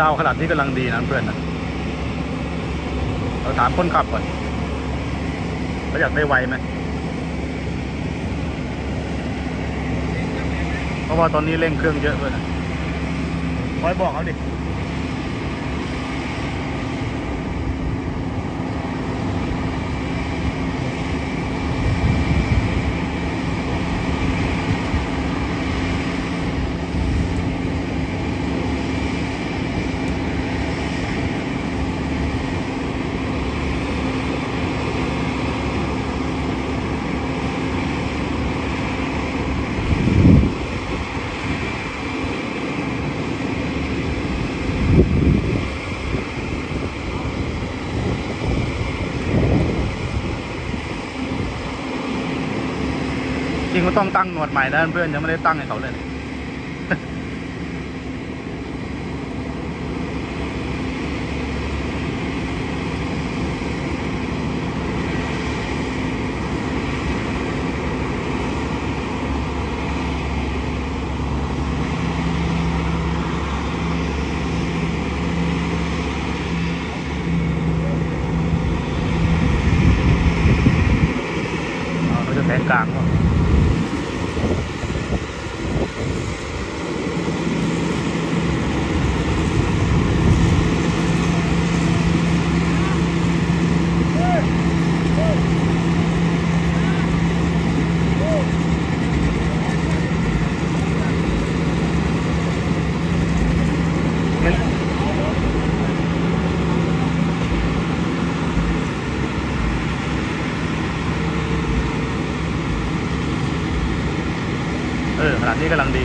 ดาวขนาดนี้กำลังดีนะเพื่อนนะเราถามคนขับก่อนเขาอยากได้ไวไหมเพราะว่าตอนนี้เร่งเครื่องเยอะเลยนะคอยบอกเขาดิ ต้องตั้งหนวดใหม่นะเพื่อนยังไม่ได้ตั้งให้เขาเลย อ๋อเขาจะแทงกลางเขา เห็นเออขนาดนี้กำลังดี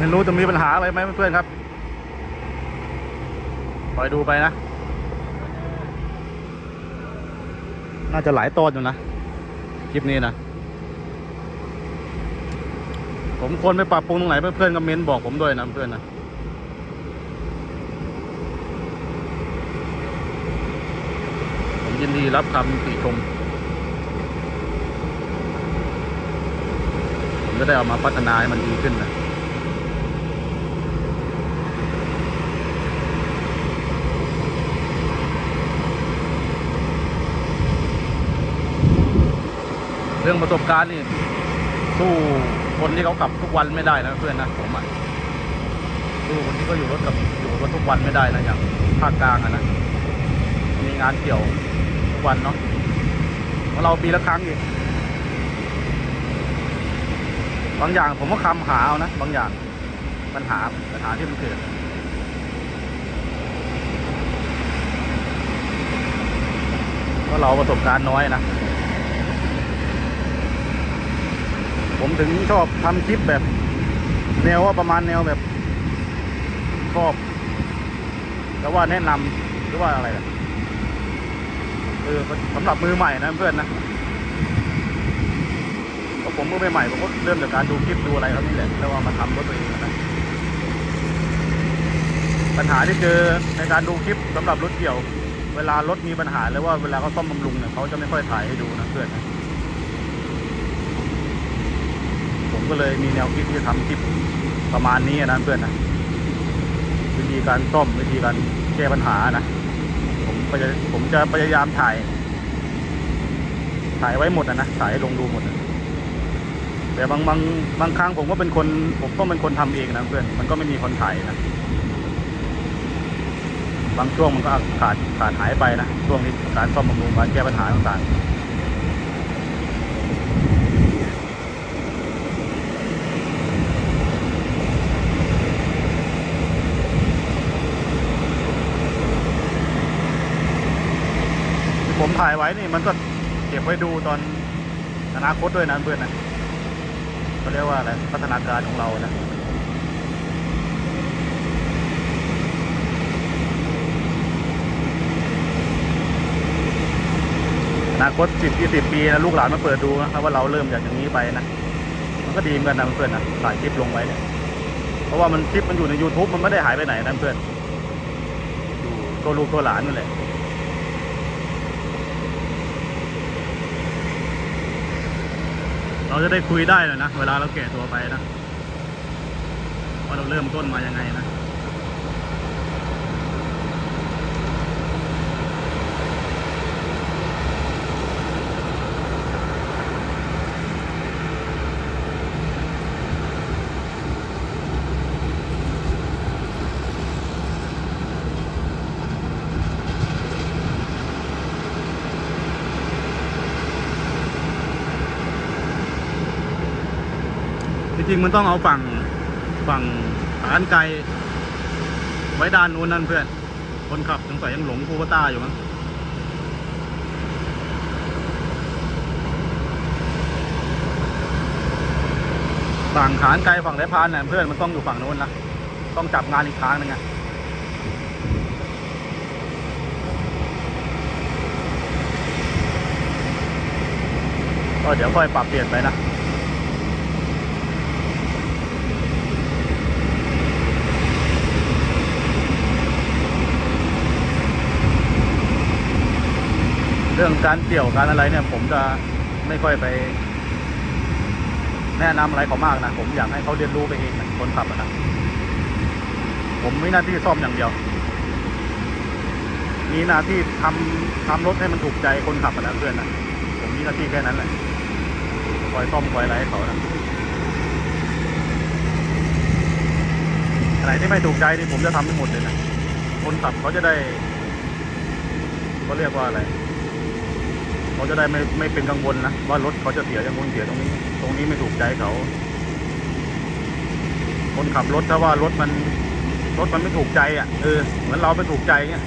ไม่รู้ จะมีปัญหาอะไรไหมเพื่อนๆครับคอยดูไปนะ น่าจะหลายตอนอยู่นะ คลิปนี้นะ ผมควรไปปรับปรุงตรงไหนเพื่อนๆก็เม้นบอกผมด้วยนะเพื่อนนะผมยินดีรับคำติชม ผมจะได้เอามาพัฒนาให้มันดีขึ้นนะ รื่องประสบการณ์นี่สู้คนที่เขาขับทุกวันไม่ได้นะเพื่อนนะผมอะสู้คนที่เขาอยู่รถกับอยู่รถทุกวันไม่ได้นะอย่างภาคกลางอะนะมีงานเกี่ยวทุกวันเนาะเพราะเราปีละครั้งเองบางอย่างผมก็คำหาเอานะบางอย่างปัญหาปัญหาที่มันเกิดเพราะเราประสบการณ์น้อยนะ ผมถึงชอบทำคลิปแบบ แนวว่าประมาณแนวแบบ ชอบแล้วว่าแนะนำหรือว่าอะไรนะเออสำหรับมือใหม่นะเพื่อนนะเพราะผมมือใหม่ผมก็เริ่มจากการดูคลิปดูอะไรเขานี่แหละแล้วว่ามาทำรถตัวเองนะปัญหาที่เจอในการดูคลิปสำหรับรถเกี่ยว เวลารถมีปัญหาแล้วว่าเวลาเขาซ่อมบำรุงเนี่ยเขาจะไม่ค่อยถ่ายให้ดูนะเพื่อนนะ ผมก็เลยมีแนวคิดที่จะทำคลิปประมาณนี้นะเพื่อนนะวิธีการซ่อมวิธีการแก้ปัญหานะผมก็จะผมจะพยายามถ่าย ถ่ายไว้หมดนะนะถ่ายให้ลงดูหมดนะแต่บางบางบางครั้งผมก็เป็นคน ผมก็เป็นคนทำเองนะเพื่อนมันก็ไม่มีคนถ่ายนะบางช่วงมันก็ขาดขาดหายไปนะช่วงที่การซ่อมบำรุงการแก้ปัญหาต่างๆ ถ่ายไว้นี่มันก็เก็บไว้ดูตอนอนาคตด้วยนะเพื่อนนะเขาเรียกว่าอะไรพัฒนาการของเรานะอนาคตสิบยี่สิบปีนะลูกหลานมาเปิดดูนะครับว่าเราเริ่มจากอย่างนี้ไปนะมันก็ดีเหมือนกันนะเพื่อนนะถ่ายคลิปลงไว้เนี่ยเพราะว่ามันคลิปมันอยู่ใน YouTube มันไม่ได้หายไปไหนนะเพื่อนอยู่ตัวลูกตัวหลานนั่นแหละ เราจะได้คุยได้เลยนะ เวลาเราแก่ตัวไปนะ ว่าเราเริ่มต้นมายังไงนะ จริงๆมันต้องเอาฝั่งฝั่งฐานไกล ไว้ด้านนู้นนั่นเพื่อน คนขับสงสัยยังหลงคูเปต้าอยู่มั้งฝั่งฐานไกลฝั่งไรพานเนี่ยเพื่อนมันต้องอยู่ฝั่งนู้นนะต้องจับงานอีกทางหนึงอะก็เดี๋ยวค่อยปรับเปลี่ยนไปนะ เรื่องการเกี่ยวการอะไรเนี่ย ผมจะไม่ค่อยไป แนะนำอะไรเขามากนะผมอยากให้เขาเรียนรู้ไปเองนะคนขับนะผมมีหน้าที่ซ่อมอย่างเดียว มีหน้าที่ทำทำรถให้มันถูกใจคนขับนะเพื่อนนะผมมีหน้าที่แค่นั้นแหละคอยซ่อมคอยอะไรให้เขานะอะไรที่ไม่ถูกใจนี่ผมจะทำให้หมดเลยนะ คนขับเขาจะได้เขาเรียกว่าอะไร เขาจะได้ไม่ไม่เป็นกังวลนะว่ารถเขาจะเสียอย่างงู้นเสียตรงนี้ ตรงนี้ไม่ถูกใจเขา คนขับรถถ้าว่ารถมันรถมันไม่ถูกใจอะเออเหมือนเราไม่ถูกใจเงี้ย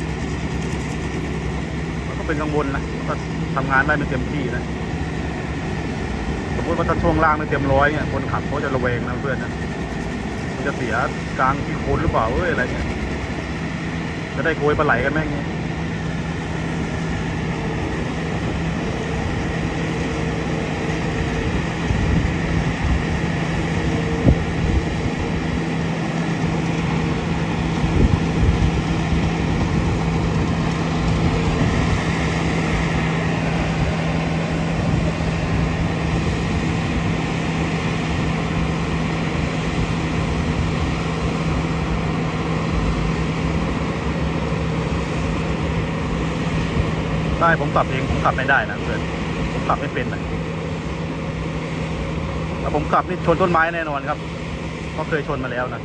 มันก็เป็นกังวลนะก็ทำงานได้ไม่เต็มที่นะสมมติว่าถ้าช่วงล่างไม่เต็มร้อยเนี่ยคนขับเขาจะระแวงนะเพื่อนนะจะเสียกลางที่โคนหรือเปล่าเอ้ยอะไรเงี้ยจะได้โกยปลาไหลกันไหมเงี้ย ได้ผมขับเองผมขับไม่ได้นะเพื่อนผมขับไม่เป็นนะถ้าผมขับนี่ชนต้นไม้แน่นอนครับเพราะเคยชนมาแล้วนะ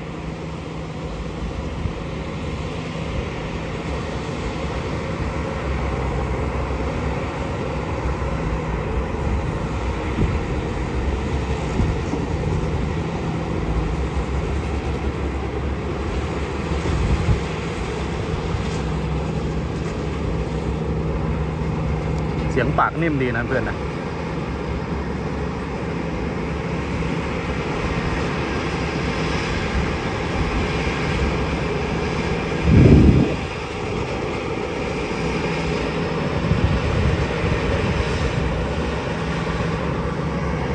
สียงปากนิ่มดีนะเพื่อนนะ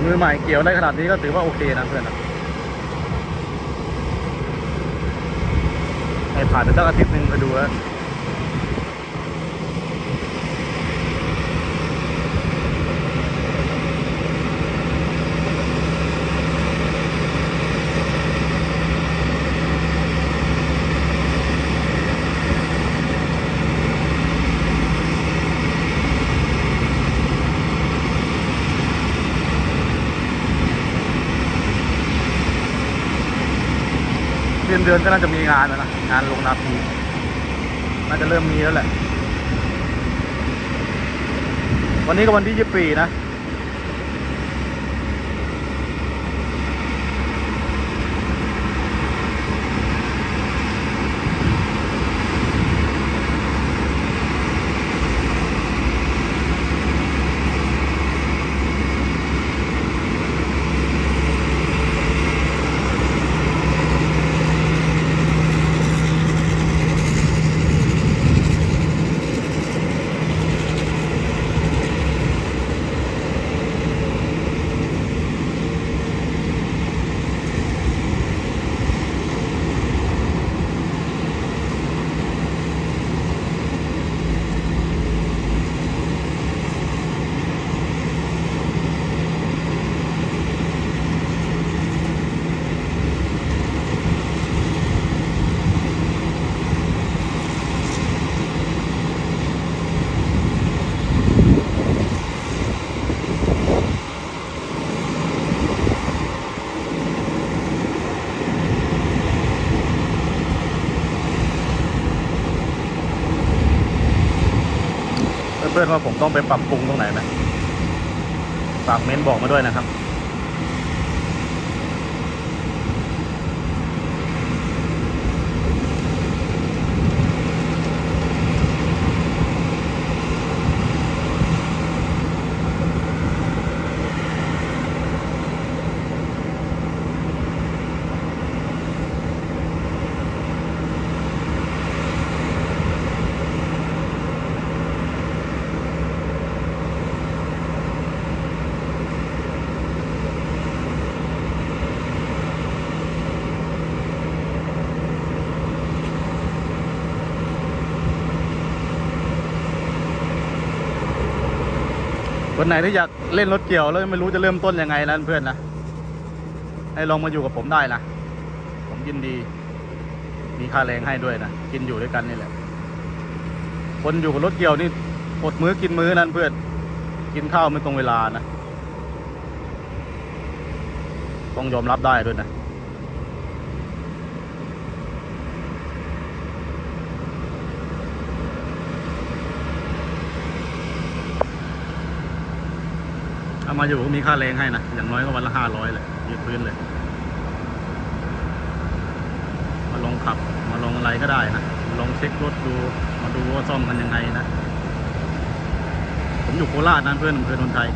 มือใหม่เกี่ยวได้ขนาดนี้ก็ถือว่าโอเคนะเพื่อนนะให้ผ่านไปสักอาทิตย์หนึ่งไปดูแล้ว นเดือนก็น่าจะมีงานแล้วนะงานลงนาทีน่าจะเริ่มมีแล้วแหละ วันนี้ก็วันที่ยี่สิบปีนะ พื่ อนๆว่าผมต้องไปปรับปรุงตรงไหนไหมฝากเม้นบอกมาด้วยนะครับ คนไหนที่อยากเล่นรถเกี่ยวแล้วไม่รู้จะเริ่มต้นยังไงนะเพื่อนนะให้ลองมาอยู่กับผมได้นะผมยินดี มีค่าแรงให้ด้วยนะกินอยู่ด้วยกันนี่แหละ คนอยู่กับรถเกี่ยวนี่อดมื้อกินมื้อนั่นเพื่อนกินข้าวไม่ตรงเวลานะ ต้องยอมรับได้ด้วยนะ ถ้ามาอยู่ก็มีค่าแรงให้นะ อย่างน้อยก็วันละห้าร้อยเลยยืดพื้นเลย มาลองขับ มาลองอะไรก็ได้นะ ลองเช็ครถดู มาดูว่าซ่อมกันยังไงนะ ผมอยู่โคราชนะเพื่อนอำเภอนนไทย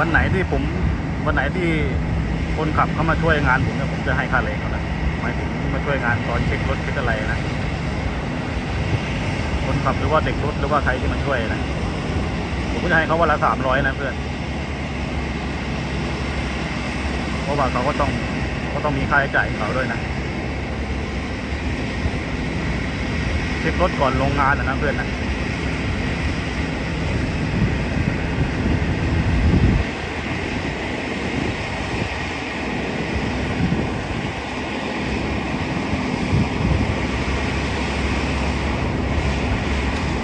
วันไหนที่ผมวันไหนที่คนขับเข้ามาช่วยงานผมเนี่ยผมจะให้ค่าแรงเขานะหมายถึงมาช่วยงานตอนเช็ครถเช็คอะไรนะคนขับหรือว่าเด็กรถหรือว่าใครที่มาช่วยนะผมก็จะให้เขาวันละสามร้อยนะเพื่อนเพราะว่าเขาก็ต้องก็ต้องมีค่าใช้จ่ายของเขาด้วยนะเช็ครถก่อนลงงานนะนะเพื่อนนะ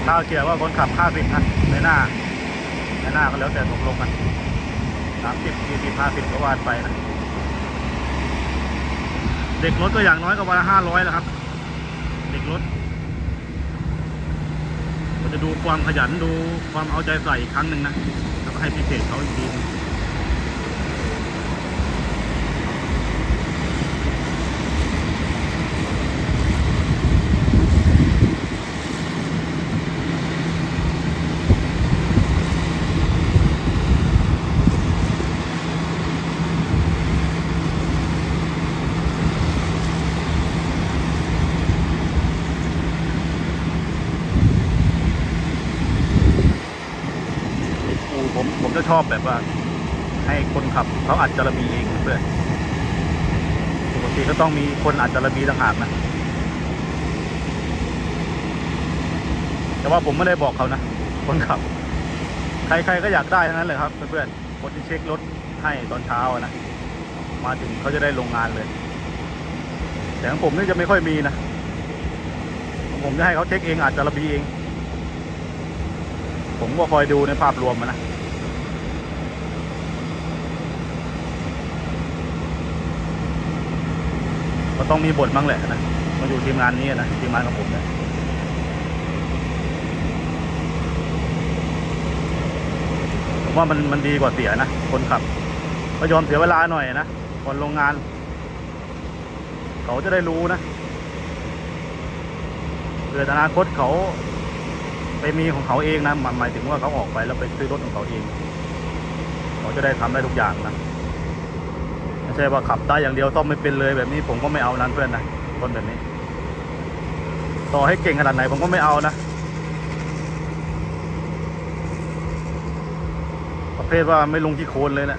ข้าวเกียร์ว่าคนขับห้าสิบนะในหน้าในหน้าก็แล้วแต่ตกลงกันสามสิบสี่สิบห้าสิบก็วานไปนะ เด็กรถก็อย่างน้อยก็วันละห้าร้อยแล้วครับ เด็กรถเราจะดูความขยันดูความเอาใจใส่อีกครั้งหนึ่งนะแล้วก็ให้พิเศษเขาอีกทีนึง ชอบแบบว่า ให้คนขับเขาอัดจารบีเองเพื่อนปกติก็ต้องมีคนอัดจารบีต่างหากนะ แต่ว่าผมไม่ได้บอกเขานะ คนขับ ใครๆก็อยากได้ทั้งนั้นเลยครับเพื่อนๆคนที่เช็ครถให้ตอนเช้านะ มาถึงเขาจะได้ลงงานเลย แต่ของผมนี่จะไม่ค่อยมีนะ ผมจะให้เขาเช็คเองอัดจาระบีเอง ผมก็คอยดูในภาพรวมอะ นะก็ต้องมีบทบ้างแหละนะมาอยู่ทีมงานนี้นะทีมงานของผมเนะผมว่ามันมันดีกว่าเสียนะคนขับ ก็ยอมเสียเวลาหน่อยนะก่อนลงงาน เขาจะได้รู้นะเผื่ออนาคตเขาไปมีของเขาเองนะหมายถึงว่าเขาออกไปแล้วไปซื้อรถของเขาเอง เขาจะได้ทำได้ทุกอย่างนะ ใช่ว่าขับได้อย่างเดียวซ่อมไม่เป็นเลยแบบนี้ผมก็ไม่เอานั้นเพื่อนนะคนแบบนี้ ต่อให้เก่งขนาดไหนผมก็ไม่เอานะประเภทว่าไม่ลงที่โคนเลยนะ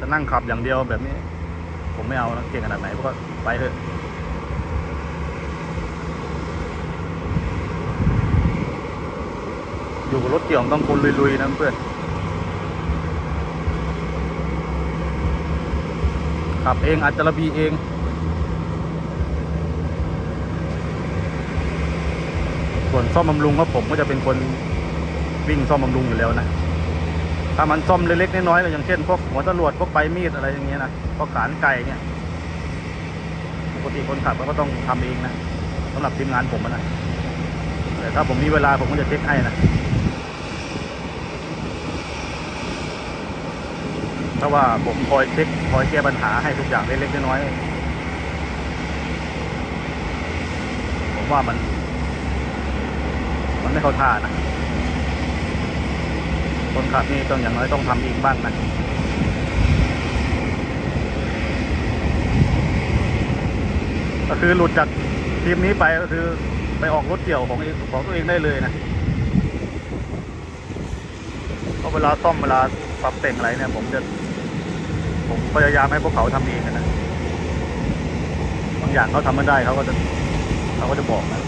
จะนั่งขับอย่างเดียวแบบนี้ ผมไม่เอานะเก่งขนาดไหนก็ไปเถอะอยู่กับรถเกี่ยวต้องคนลุยๆนะเพื่อน ขับเองอาจจะระบีเอง ส่วนซ่อมบำรุงก็ผมก็จะเป็นคนวิ่งซ่อมบำรุงอยู่แล้วนะถ้ามันซ่อมเล็กๆน้อยๆอย่างเช่นพวกหัวจรวดพวกใบมีดอะไรอย่างเงี้ยนะพวกขานไก่เนี่ยปกติคนขับก็ต้องทำเองนะสำหรับทีมงานผมนะแต่ถ้าผมมีเวลาผมก็จะเช็คให้นะ ถ้าว่าผมคอยเช็คคอยแก้ปัญหาให้ทุกอย่างเล็กๆน้อยๆผมว่ามัน มันไม่เข้าท่านะคนขับนี่ต้องอย่างน้อยต้องทำเองบ้างนะก็คือหลุดจากทีมนี้ไปก็คือไปออกรถเกี่ยวของเองของตัวเองได้เลยนะเพราะเวลาซ่อมเวลาปรับแต่งอะไรเนี่ยผมจะ ผมพยายามให้พวกเขาทำเองนะบางอย่างเขาทำไม่ได้เขาก็จะเขาก็จะบอกนะ